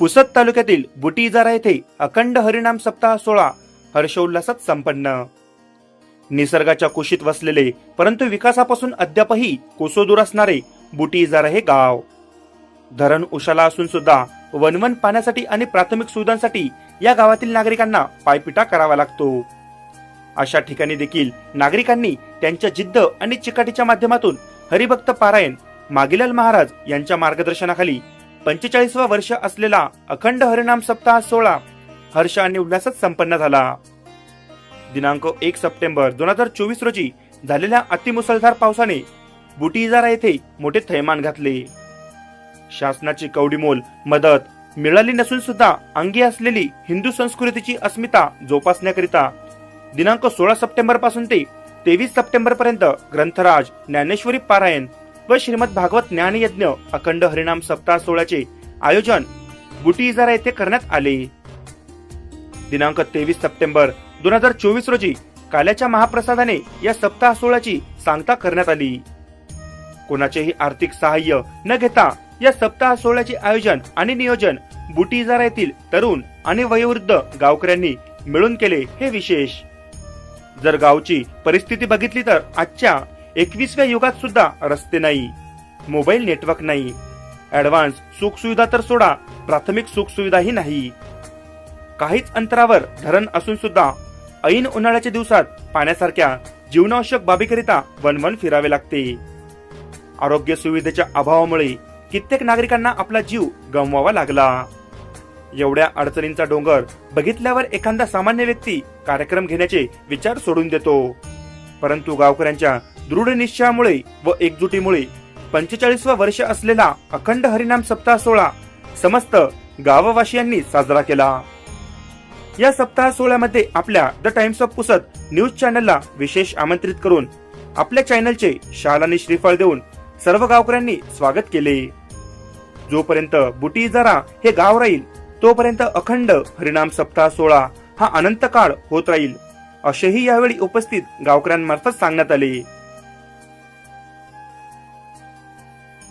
पुसद तालुक्यातील बुटी इजारा येथे अखंड हरिनाम सप्ताह सोहळा हर्षोल्लासात संपन्न. निसर्गाच्या कुशीत वसलेले परंतु विकासापासून अद्यापही कोसोदूर असणारे बुटी इजारा हे गाव. धरण उशाला असून सुद्धा वनवन पाण्यासाठी आणि प्राथमिक सुविधांसाठी या गावातील नागरिकांना पायपिटा करावा लागतो. अशा ठिकाणी देखील नागरिकांनी त्यांच्या जिद्द आणि चिकाटीच्या माध्यमातून हरिभक्त पारायण मागिलाल महाराज यांच्या मार्गदर्शनाखाली पंचेचाळीसवा वर्ष असलेला अखंड हरिनाम सप्ताह सोहळा हर्ष आणि उल्हासात संपन्न झाला. दिनांक एक सप्टेंबर दोन हजार चोवीस रोजी झालेल्या अतिमुसळधार पावसाने बुटी इजारा येथे मोठे थैमान घातले. शासनाची कवडीमोल मदत मिळाली नसून सुद्धा अंगी असलेली हिंदू संस्कृतीची अस्मिता जोपासण्याकरिता दिनांक सोळा सप्टेंबरपासून ते तेवीस सप्टेंबर पर्यंत ग्रंथराज ज्ञानेश्वरी पारायण व श्रीमद भागवत ज्ञान यज्ञ अखंड हरिनाम सप्ताह सोहळ्याचे आयोजन बुटी इजारा येथे करण्यात आले. दिनांक तेवीस सप्टेंबर दोन हजार चोवीस रोजी काल्याच्या महाप्रसादाने या सप्ताह सोहळ्याची सांगता करण्यात आली. कोणाचेही आर्थिक सहाय्य न घेता या सप्ताह सोहळ्याचे आयोजन आणि नियोजन बुटी इजारा येथील तरुण आणि वयोवृद्ध गावकऱ्यांनी मिळून केले हे विशेष. जर गावची परिस्थिती बघितली तर आजच्या एकवीसव्या युगात सुद्धा रस्ते नाही मोबाईल नेटवर्क नाही. ऍडव्हान्स सुखसुविधा तर सोडा प्राथमिक सुखसुविधाही नाही. काहीच अंतरावर धरण असून सुद्धा ऐन उन्हाळ्याच्या दिवसात पाण्यासारख्या जीवनावश्यक बाबीकरिता वनवन फिरावे लागते. आरोग्य सुविधेच्या अभावामुळे कित्येक नागरिकांना आपला जीव गमवावा लागला. एवढ्या अडचणींचा डोंगर बघितल्यावर एखादा सामान्य व्यक्ती कार्यक्रम घेण्याचे विचार सोडून देतो. परंतु गावकऱ्यांच्या दृढ निश्चयामुळे व एकजुटीमुळे पंचेचाळीसवा वर्ष असलेला अखंड हरिनाम सप्ताह सोहळा समस्त गाववासियांनी साजरा केला. या सप्ताह सोहळ्यामध्ये आपल्या the Times of Pusad news चॅनलला विशेष आमंत्रित करून आपल्या चॅनलचे शाल आणि श्रीफळ देऊन सर्व गावकऱ्यांनी स्वागत केले. जोपर्यंत बुटी जरा हे गाव राहील तोपर्यंत अखंड हरिनाम सप्ताह सोहळा हा अनंत काळ होत राहील असेही यावेळी उपस्थित गावकऱ्यांमार्फत सांगण्यात आले.